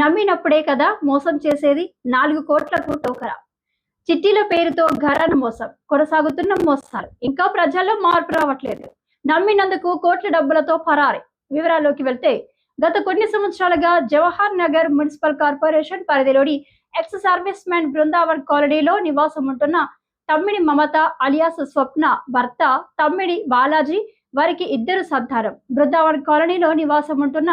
నమ్మినప్పుడే కదా మోసం చేసేది? నాలుగు కోట్లకు టోకరా. చిట్టీల పేరుతో ఘరాన మోసం కొనసాగుతున్న మోసాలు. ఇంకా ప్రజల్లో మార్పు రావట్లేదు. నమ్మినందుకు కోట్ల డబ్బులతో పరారి. వివరాల్లోకి వెళ్తే గత కొన్ని సంవత్సరాలుగా జవహర్ నగర్ మున్సిపల్ కార్పొరేషన్ పరిధిలోని ఎక్స్ సర్వీస్ మ్యాన్ బృందావన్ కాలనీలో నివాసం ఉంటున్న తమ్మిడి మమత అలియాస్ స్వప్న భర్త తమ్మిడి బాలాజీ వారికి ఇద్దరు సంతానం. బృందావన్ కాలనీలో నివాసం ఉంటున్న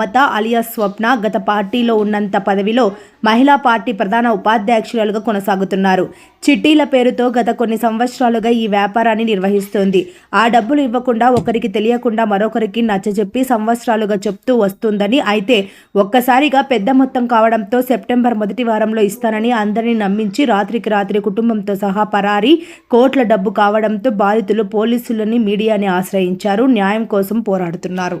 మత అలియాస్ స్వప్న గత పార్టీలో ఉన్నంత పదవిలో మహిళా పార్టీ ప్రధాన ఉపాధ్యక్షురాలుగా కొనసాగుతున్నారు. చిట్టీల పేరుతో గత కొన్ని సంవత్సరాలుగా ఈ వ్యాపారాన్ని నిర్వహిస్తోంది. ఆ డబ్బులు ఇవ్వకుండా ఒకరికి తెలియకుండా మరొకరికి నచ్చజెప్పి సంవత్సరాలుగా చెప్తూ వస్తుందని అయితే ఒక్కసారిగా పెద్ద మొత్తం కావడంతో సెప్టెంబర్ మొదటి వారంలో ఇస్తానని అందరినీ నమ్మించి రాత్రికి రాత్రి కుటుంబంతో సహా పరారి కోట్ల డబ్బు కావడంతో బాధితులు పోలీసులని మీడియాని ఆశ్రయించారు. న్యాయం కోసం పోరాడుతున్నారు.